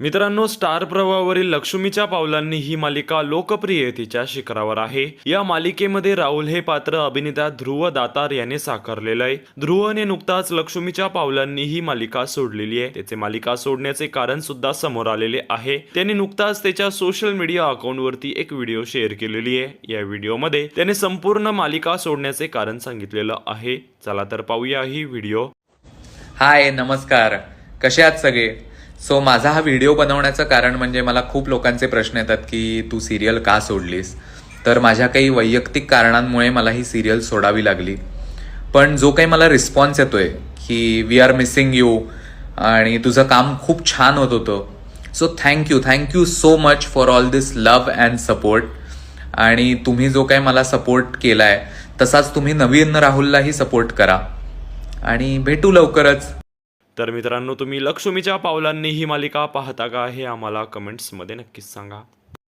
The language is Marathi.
मित्रांनो स्टार प्रवाहावरील लक्ष्मीच्या पावलांनी ही मालिका लोकप्रियतेच्या शिखरावर आहे. या मालिकेमध्ये राहुल हे पात्र अभिनेता ध्रुव दातार याने साकारलेलं आहे. ध्रुवने नुकताच लक्ष्मीच्या पावलांनी ही मालिका सोडलेली आहे. त्याचे मालिका सोडण्याचे कारण सुद्धा समोर आलेले आहे. त्याने नुकताच त्याच्या सोशल मीडिया अकाउंटवरती एक व्हिडिओ शेअर केलेली आहे. या व्हिडिओमध्ये त्याने संपूर्ण मालिका सोडण्याचे कारण सांगितलेलं आहे. चला तर पाहूया ही व्हिडिओ. हाय नमस्कार. कसे आहात सगळे? सो माझा हा व्हिडिओ बनवण्याचं कारण म्हणजे मला खूप लोकांचे प्रश्न येतात की तू सिरियल का सोडलीस? तर माझ्या काही वैयक्तिक कारणांमुळे मला ही सिरियल सोडावी लागली. पण जो काही मला रिस्पॉन्स येतोय की वी आर मिसिंग यू आणि तुझं काम खूप छान होत होतं. So thank you thank you so much for all this love and support आणि तुम्ही जो काही मला सपोर्ट केलाय तसाच तुम्ही नवीन राहुललाही सपोर्ट करा. आणि भेटू लवकरच. तर मित्रांनो तुम्ही लक्ष्मीच्या पावलांनी ही मालिका पाहता का हे आम्हाला कमेंट्समध्ये नक्कीच सांगा.